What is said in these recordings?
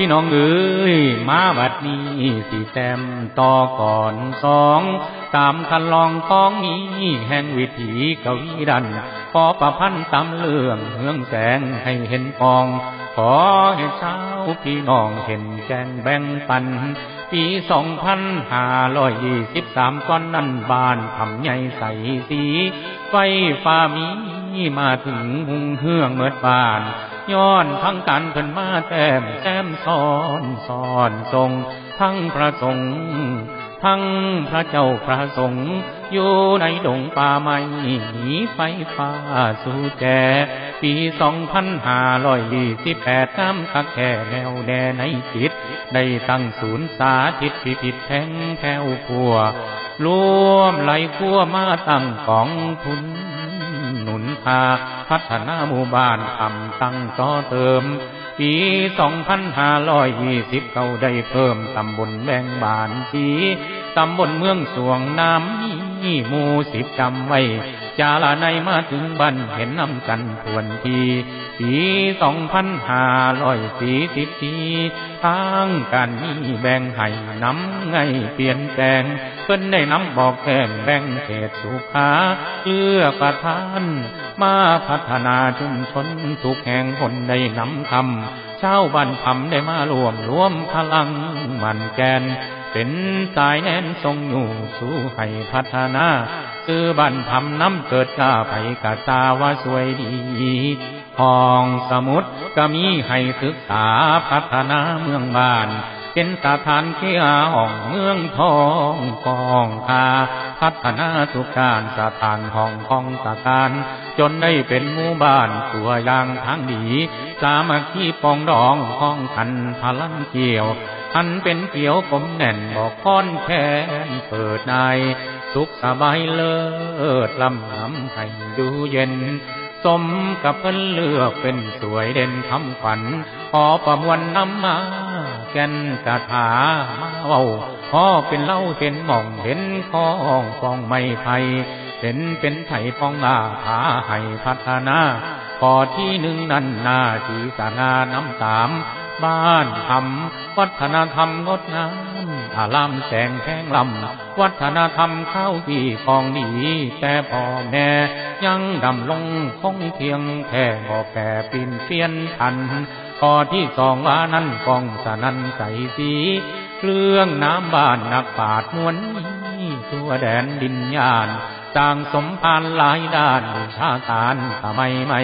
พี่น้องเอ้ยมาบัดนี้สิแต้มต่อก่อนสองตามคันลองของนี้แห่งวิถีกวีดันขอประพันธ์ตามเรื่องเฮืองแสงให้เห็นกอง ขอให้เช้าพี่น้องเห็นแจงแบ่งปัน ปีสองพันห้าร้อยยี่สิบสามก้อนนั้นบานทำใหญ่ใสสี ไฟฟ้ามีมาถึงหุงเฮืองเมื่อบาน ย้อนทั้งกันเพิ่นมาแต้มแต้มซ้อนซ้อนทรง ทั้งพระสงฆ์ทั้งพระเจ้าพระสงฆ์อยู่ในดงป่าไม้หนีไฟฟ้าสู่แจปีสองพันห้าร้อยยี่สิบแปดน้ำคักแค่แนวแดในจิต ได้ตั้งศูนย์สาธิตพิพิธแทงแถวพัวรวมไหลขั้วมาตั้งกองทุน พา พัฒนาหมู่บ้านทำตั้งต่อเติม ปีสองพันห้าร้อยยี่สิบเก้าได้เพิ่มตำบลแบงบานสีตำบลเมืองสวงน้ำมี มูสิบจำไว้ จาลาในมาถึงบ้านเห็นนำกันทวนทีปีสองพันห้าร้อยสี่สิบทีทางการนี้แบ่งให้น้ำไงเปลี่ยนแปลงเพิ่นได้นำบอกแก้มแบ่งเขตสุขาเพื่อประทาน มาพัฒนาชุมชนทุกแห่งคนได้นำคำชาวบ้านคำได้มารวมรวมพลังมันแกน เป็นสายแน่นทรงอยู่สู่ให้พัฒนาคือบ้านทำน้ำเกิดกาไปกะตาว่าสวยดีห้องสมุดก็มีให้ศึกษาพัฒนาเมืองบ้าน เป็นสถานเกียห้องเมืองทองกองคาพัฒนาทุกการสถานห้องของตะการจนได้เป็นหมู่บ้านตัวอย่างทางดี สามัคคีปองดองห้องขันพลันเกี่ยว อันเป็นเกี่ยวกลมแน่นบอกค้อนแขนเปิดในสุขสบายเลิศลำน้ำให้ดูเย็น สมกับเพิ่นเลือกเป็นสวยเด่นทำฝันขอประมวลน้ำมาแก่นกระถามาเว้าขอเป็นเล่าเห็นมองเห็นคองฟองไม่ไผ่เห็นเป็นไผ่ปองอาผาให้พัฒนาขอที่หนึ่งนั้นนาทีสานาน้ำสาม บ้านทำวัฒนธรรมงดงามอารามแสงแพงลำ วัฒนธรรมเข้าที่ของดี แต่พ่อแม่ยังดำลงคงเทียงแค่บอกแก่ปีนเปียนทันข้อที่สองว่านั้นกองสนันใสสีเครื่องน้ำบ้านนักปาดมวนนี้ทั่วแดนดินยานต่างสมพานหลายด้านชาการสมัยใหม่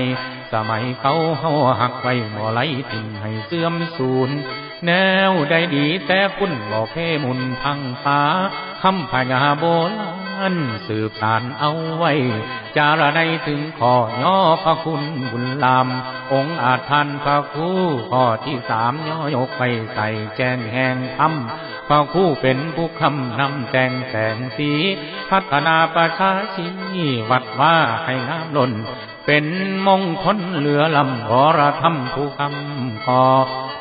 สมัยเขาเฮาหักไว้บ่ไหลทิ้งให้เสื่อมสูญแนวได้ดีแต่คุณบอกเพมุนพังฟ้าคำพญาโบราณสืบสานเอาไว้ จาระได้ถึงข้อย่อพระคุณบุญลำองค์อาจทันพระคู่ข้อที่สามย่อยกไปใส่แจงแห่งธร รมพระคู่เป็นผู้คำนำแต่งแสงสี พัฒนาประชาชีวัดว่าให้งามล้นเป็นมงคลเหลือลำขอระทำผู้คำขอ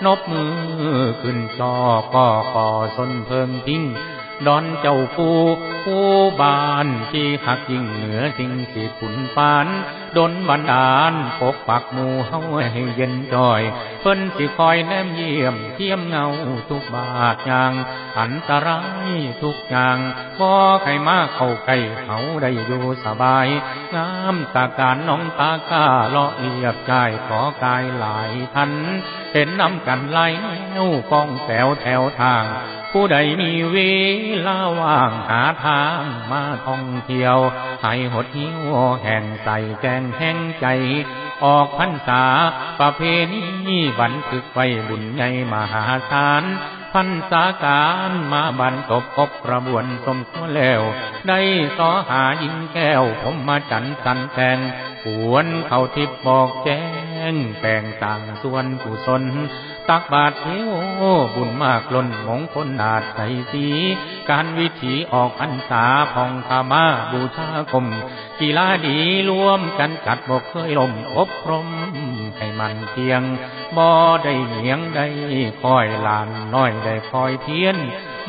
นบมือขึ้นจอก็ขอสนเพิ่งทิ้ง ดอนเจ้าผู้ผู้บานที่หักยิ่งเหนือสิ่งที่ขุนปานดนบันดาลปกปักหมู่เฮาให้เย็นจอย เพิ่นสิคอยแนมเยี่ยมเทียมเงาทุกบาทอย่าง อันตรายทุกอย่างบ่ใครมาเข้าใกล้เฮาได้อยู่สบาย งามตาการน้องตากาเลาะเรียบใจายขอกายหลายทัน เห็นนำกันไหลแนวกองแถวแถวทาง ผู้ใดมีเวลาว่างหาทางมาท่องเที่ยว ให้หดหิวแห่งใส่แจงแห่งใจ ออกพรรษาประเพณีบันทึกไว้บุญใหญ่มหาศาลพรรษาการมาบันตบกบกระบวนสมตัวแล้ว ได้สอหายิงแก้วผมมาจันสันแทงหวนเข้าทิพย์บอกแจ้ง แปลงต่างส่วนกุศล ตักบาทเทวบุญมากล้นมงคลนาดใสสี การวิถีออกพรรษาพองธามาบูชาคมกีฬาดีรวมกันจัดบกเคยลมอบรมให้มันเพียงบ่ได้เหนียงได้คอยลานน้อยได้คอยเพียน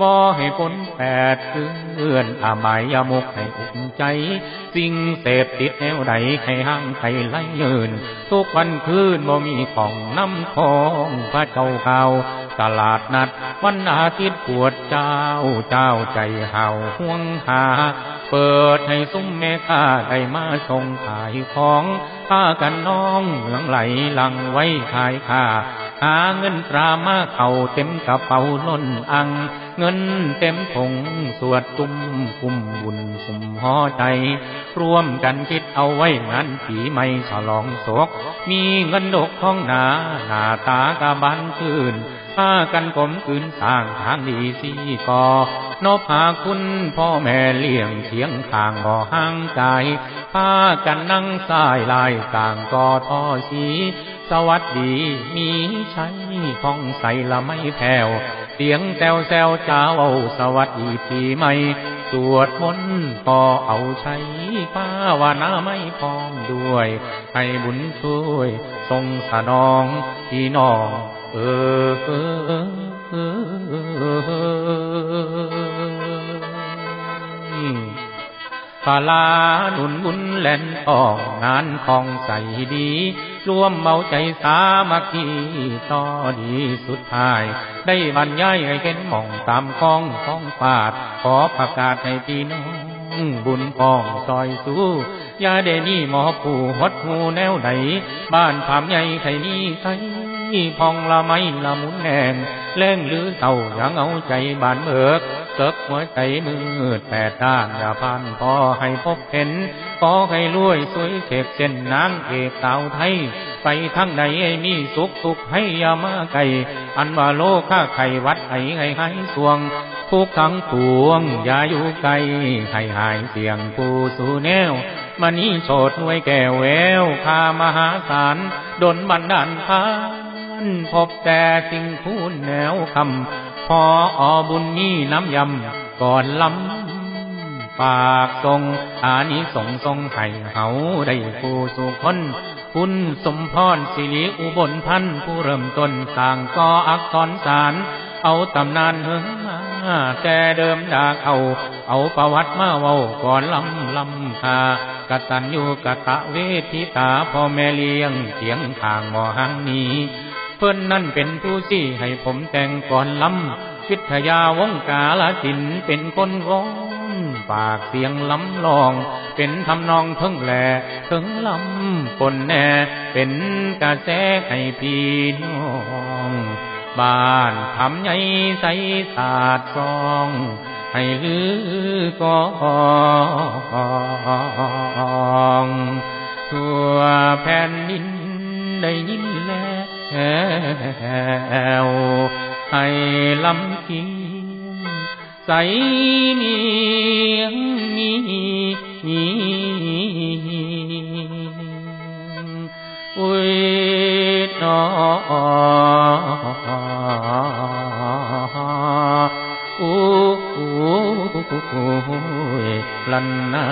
บ่ให้พ้นแปดเพื่อนอามายยมุกให้อุ่นใจ สิ่งเสพติดแนวใดให้ห่างไกลไล่ยืน ทุกวันคืนบ่มีของน้ำของพระเจ้าเก่าตลาดนัด วันอาทิตย์ปวดเจ้าเจ้าใจเห่าห่วงหา เปิดให้ซุ้มแม่ค้าได้มาส่งขายของพากันน้องเหลืองไหลหลังไว้ขายค่าหาเงินตรามาเข่าเต็มกระเป๋าล้นอัง เงินเต็มถุงสวดตุ้มกุมบุญกุมห่อใจ ร่วมกันคิดเอาไว้งานปีใหม่ฉลองศก มีเงินดกท้องหนาหน้าตากะบันคืนพากันกลมคืนสร้างทางดีสีกอนบหาคุณพ่อแม่เลี้ยงเสียงทางบ่ห่างไกลพากันนั่งสายลายต่างกอทอสีสวัสดีมีใช้พ้องใสละไม่แผ่ว เสียงแซวแซวเจ้าเอาสวัสดีปีใหม่ สวดมนต์พอเอาใช้ป้าวานาไม่พร้อมด้วย ให้บุญช่วยทรงสนองพี่น้องเออเออเออเออพาลาหนุนบุญแล่นออกงานของใสดี รวมเมาใจสามัคคีต่อดีสุดท้าย ได้บรรยายให้เห็นมองตามคลองของปาด ขอประกาศให้พี่น้องบุญพองซอยสู้อย่าได้นี่หมอผู้หดหูแนวไหน บ้านผามใหญ่ไทยนี้ไทยพองละไม่ละมุนแนงแรงหรือเต่ายังเอาใจบานเบิก เกิกหัวใจมืดแปดด้านอย่าพันพอให้พบเห็นขอให้รวยสวยเข็บเส้นนางเอกสาวไทย ไปทั้งใดให้มีสุขทุขให้อยามาไกลอันว่าโลค่าไขวัดไห้ให้ให้สวงทุกทั้งปวงอย่าอยู่ไกลให้หายเสียงผู้สู่แนวมันนี้โสดหน่วยแก้วแววพามหาศาลดนบันดาลพา นพบแต่สิ่งพูนแนวคำพออบุญนี้น้ำยำก่อนล้ำปากทรงอานิสงส์ทรงให้เฮาได้ผู้สุคนคุณสมพรสิริอุบลพันผู้เริ่มต้นสร้างก่ออักษรสารเอาตำนานเฮิงมาแต่เดิมดากเอา เอาประวัติมาเว้าก่อนลำลำคากตัญญูกะตะเวทิตาพ่อแม่เลี้ยงเสียงทางหมอหังนี้ เพิ่นนั่นเป็นผู้ซี่ให้ผมแต่งก่อนลำวิทยาวงกาลสินเป็นคนร้องปากเสียงล้ำลอง เป็นทำนองเพิ่งแหลถึงลำปนแน่ เป็นกระแสให้พี่น้องบ้านทำใหญ่ใสสาดซอง ให้ลือกองทั่วแผ่นดินได้ยิน แล้วให้ลำเคียงใสเนียงนี้อุ้ยนออู้ลันนา